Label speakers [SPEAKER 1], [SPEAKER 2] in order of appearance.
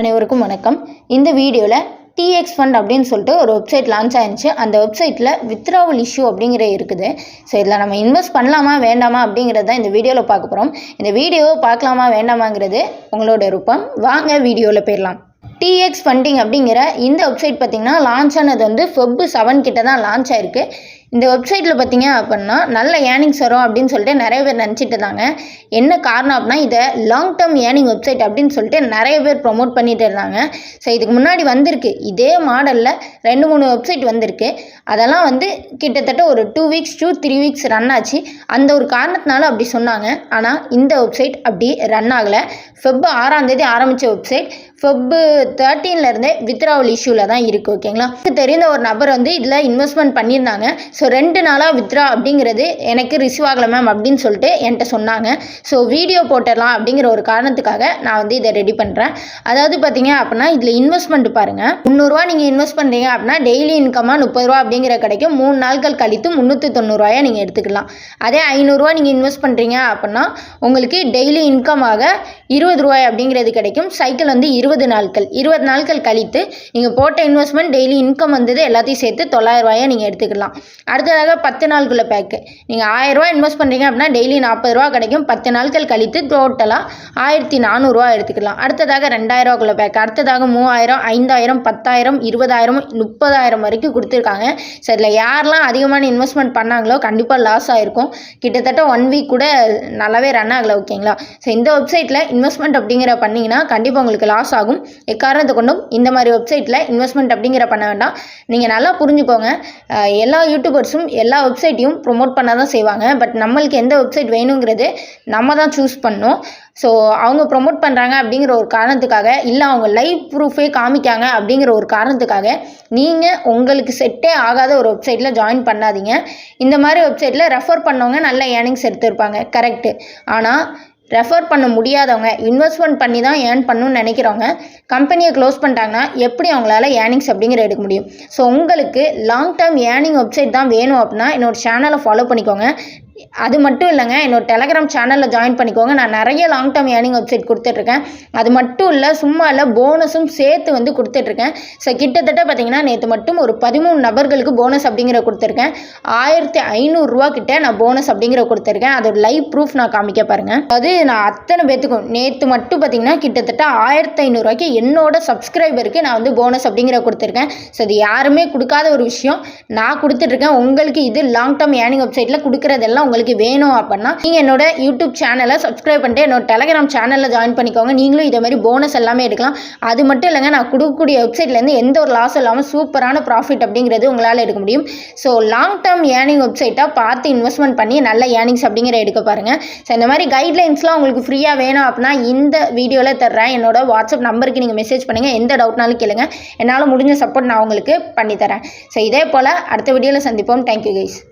[SPEAKER 1] அனைவருக்கும் வணக்கம். இந்த வீடியோவில் டிஎக்ஸ் ஃபண்ட் அப்படின்னு சொல்லிட்டு ஒரு வெப்சைட் லான்ச் ஆயிருந்துச்சு. அந்த வெப்சைட்டில் வித்ராவல் இஷ்யூ அப்படிங்கிற இருக்குது. ஸோ இதில் நம்ம இன்வெஸ்ட் பண்ணலாமா வேண்டாமா அப்படிங்கிறது தான் இந்த வீடியோவில் பார்க்க போகிறோம் இந்த வீடியோவை பார்க்கலாமா வேண்டாமாங்கிறது உங்களோட விருப்பம். வாங்க வீடியோவில் போயிடலாம். டிஎக்ஸ் ஃபண்டிங் அப்படிங்கிற இந்த வெப்சைட் பார்த்திங்கன்னா லான்ச் ஆனது வந்து ஃபெப் செவன் கிட்ட தான் லான்ச் ஆயிருக்கு. இந்த வெப்சைட்டில் பார்த்தீங்க அப்படின்னா நல்ல ஏர்னிங்ஸ் வரும் அப்படின்னு சொல்லிட்டு நிறைய பேர் நினச்சிட்டு இருந்தாங்க. என்ன காரணம் அப்படின்னா இதை லாங் டேர்ம் ஏர்னிங் வெப்சைட் அப்படின்னு சொல்லிட்டு நிறைய பேர் ப்ரொமோட் பண்ணிட்டு இருந்தாங்க. ஸோ இதுக்கு முன்னாடி வந்திருக்கு. இதே மாடலில் ரெண்டு மூணு வெப்சைட் வந்திருக்கு. அதெல்லாம் வந்து கிட்டத்தட்ட ஒரு two weeks two three weeks run ஆச்சு. அந்த ஒரு காரணத்தினால அப்படி சொன்னாங்க. ஆனால் இந்த வெப்சைட் அப்படி ரன் ஆகலை. ஃபெப் ஆறாந்தேதி ஆரம்பித்த வெப்சைட் ஃபெப்பு தேர்ட்டீன்லேருந்தே வித்ராவல் இஷ்யூவில் தான் இருக்குது ஓகேங்களா தெரிந்த ஒரு நபர் வந்து இதில் இன்வெஸ்ட்மெண்ட் பண்ணியிருந்தாங்க. ஸோ ரெண்டு நாளாக வித்ரா அப்படிங்கிறது எனக்கு ரிசீவ் ஆகலை மேம் அப்படின்னு சொல்லிட்டு என்கிட்ட சொன்னாங்க. ஸோ வீடியோ போட்டுடலாம் அப்படிங்கிற ஒரு காரணத்துக்காக நான் வந்து இதை ரெடி பண்ணுறேன் அதாவது பார்த்தீங்க அப்படின்னா இதில் இன்வெஸ்ட்மெண்ட் பாருங்கள் முந்நூறுரூவா நீங்கள் இன்வெஸ்ட் பண்ணுறீங்க அப்படின்னா டெய்லி இன்கமாக முப்பது ரூபா அப்படிங்கிற கிடைக்கும் மூணு நாட்கள் கழித்து முந்நூற்றி தொண்ணூறுரூவாயை நீங்கள் எடுத்துக்கலாம். அதே ஐநூறுரூவா நீங்கள் இன்வெஸ்ட் பண்ணுறீங்க அப்படின்னா உங்களுக்கு டெய்லி இன்கமாக இருபது ரூபாய் அப்படிங்கிறது கிடைக்கும். சைக்கிள் வந்து இருபது நாட்கள். இருபது நாட்கள் கழித்து நீங்கள் போட்ட இன்வெஸ்ட்மெண்ட் டெய்லி இன்கம் வந்தது எல்லாத்தையும் சேர்த்து தொள்ளாயிரம் ரூபாயை நீங்கள் எடுத்துக்கலாம். அடுத்ததாக பத்து நாளுக்குள்ள பேக்கு நீங்கள் ஆயிரரூவா இன்வெஸ்ட் பண்ணுறீங்க அப்படின்னா டெய்லி நாற்பது ரூபா கிடைக்கும். பத்து நாட்கள் கழித்து டோட்டலாக ஆயிரத்தி நானூறுரூவா எடுத்துக்கலாம். அடுத்ததாக ரெண்டாயிரரூவாக்குள்ள பேக் அடுத்ததாக மூவாயிரம் ஐந்தாயிரம் பத்தாயிரம் இருபதாயிரம் முப்பதாயிரம் வரைக்கும் கொடுத்துருக்காங்க. ஸோ இதில் யாரெல்லாம் அதிகமான இன்வெஸ்ட்மெண்ட் பண்ணாங்களோ கண்டிப்பாக லாஸ் ஆகிருக்கும் கிட்டத்தட்ட ஒன் வீக் கூட நல்லாவே ரன் ஆகலை ஓகேங்களா ஸோ இந்த வெப்சைட்டில் இன்வெஸ்ட்மெண்ட் அப்படிங்கிற பண்ணிங்கன்னா கண்டிப்பாக உங்களுக்கு லாஸ் ஆகும். எக்காரணத்தை கொண்டும் இந்த மாதிரி வெப்சைட்டில் இன்வெஸ்ட்மெண்ட் அப்படிங்கிற பண்ண வேண்டாம். நீங்கள் நல்லா புரிஞ்சுக்கோங்க. எல்லா யூடியூப் யூடியூபர்ஸும் எல்லா வெப்சைட்டையும் ப்ரொமோட் பண்ண தான் செய்வாங்க. பட் நம்மளுக்கு எந்த வெப்சைட் வேணுங்கிறது நம்ம தான் சூஸ் பண்ணோம் ஸோ அவங்க ப்ரொமோட் பண்ணுறாங்க அப்படிங்கிற ஒரு காரணத்துக்காக இல்லை அவங்க லைவ் ப்ரூஃபே காமிக்காங்க அப்படிங்கிற ஒரு காரணத்துக்காக நீங்கள் உங்களுக்கு செட்டே ஆகாத ஒரு வெப்சைட்டில் ஜாயின் பண்ணாதீங்க. இந்த மாதிரி வெப்சைட்டில் ரெஃபர் பண்ணவங்க நல்ல ஏர்னிங்ஸ் எடுத்திருப்பாங்க. கரெக்டு ஆனால் ரெஃபர் பண்ண முடியாதவங்க இன்வெஸ்ட்மெண்ட் பண்ணி தான் ஏர்ன் பண்ணணும்னு நினைக்கிறவங்க கம்பெனியை க்ளோஸ் பண்ணிட்டாங்கன்னா எப்படி அவங்களால ஏர்னிங்ஸ் அப்படிங்கிற எடுக்க முடியும். ஸோ உங்களுக்கு லாங் டேர்ம் ஏர்னிங் வெப்சைட் தான் வேணும் அப்படின்னா என்னோட சேனலை ஃபாலோ பண்ணிக்கோங்க. அது மட்டும் இல்லைங்க என்னோட டெலகிராம் சேனலில் ஜாயின் பண்ணிக்கோங்க. நான் நிறைய லாங் டேர்ம் ஏர்னிங் வெப்சைட் கொடுத்துட்ருக்கேன். அது மட்டும் இல்லை சும்மா இல்லை போனஸும் சேர்த்து வந்து கொடுத்துட்ருக்கேன். ஸோ கிட்டத்தட்ட பார்த்தீங்கன்னா நேற்று மட்டும் ஒரு பதிமூணு நபர்களுக்கு போனஸ் அப்படிங்கிற கொடுத்துருக்கேன். ஆயிரத்தி ஐநூறுரூவா கிட்ட நான் போனஸ் அப்படிங்கிற கொடுத்துருக்கேன். அதோட லைவ் ப்ரூஃப் நான் காமிக்க பாருங்கள் அது நான் அத்தனை பேத்துக்கும் நேற்று மட்டும் பார்த்தீங்கன்னா கிட்டத்தட்ட ஆயிரத்தி ஐநூறுரூவாய்க்கு என்னோட சப்ஸ்கிரைபருக்கு நான் வந்து போனஸ் அப்படிங்கிற கொடுத்துருக்கேன். ஸோ இது யாருமே கொடுக்காத ஒரு விஷயம். நான் கொடுத்துட்ருக்கேன். உங்களுக்கு இது லாங் டேர்ம் ஏர்னிங் வெப்சைட்டில் கொடுக்குறதெல்லாம் உங்களுக்கு வேணும் அப்படின்னா நீங்கள் என்னோட யூடியூப் சேனலை சப்ஸ்கிரைப் பண்ணிட்டு என்னோட டெலகிராம் சேனலில் ஜாயின் பண்ணிக்கோங்க. நீங்களும் இதே மாதிரி போனஸ் எல்லாமே எடுக்கலாம். அது மட்டும் இல்லைங்க நான் கொடுக்கக்கூடிய வெப்சைட்லேருந்து எந்த ஒரு லாஸும் இல்லாமல் சூப்பரான ப்ராஃபிட் அப்படிங்கிறது உங்களால் எடுக்க முடியும். ஸோ லாங் டேர்ம் ஏர்னிங் வெப்சைட்டாக பார்த்து இன்வெஸ்ட்மெண்ட் பண்ணி நல்ல ஏர்னிங்ஸ் அப்படிங்கிற எடுக்க பாருங்கள் ஸோ இந்த மாதிரி கைட்லைன்ஸ்லாம் உங்களுக்கு ஃப்ரீயாக வேணும் அப்படின்னா இந்த வீடியோவில் தர்றேன். என்னோட வாட்ஸ்அப் நம்பருக்கு நீங்கள் மெசேஜ் பண்ணுங்கள் எந்த டவுட்னாலும் கேளுங்க. என்னால் முடிஞ்ச சப்போர்ட் நான் உங்களுக்கு பண்ணித்தரேன். ஸோ இதே போல் அடுத்த வீடியோவில் சந்திப்போம். Thank you guys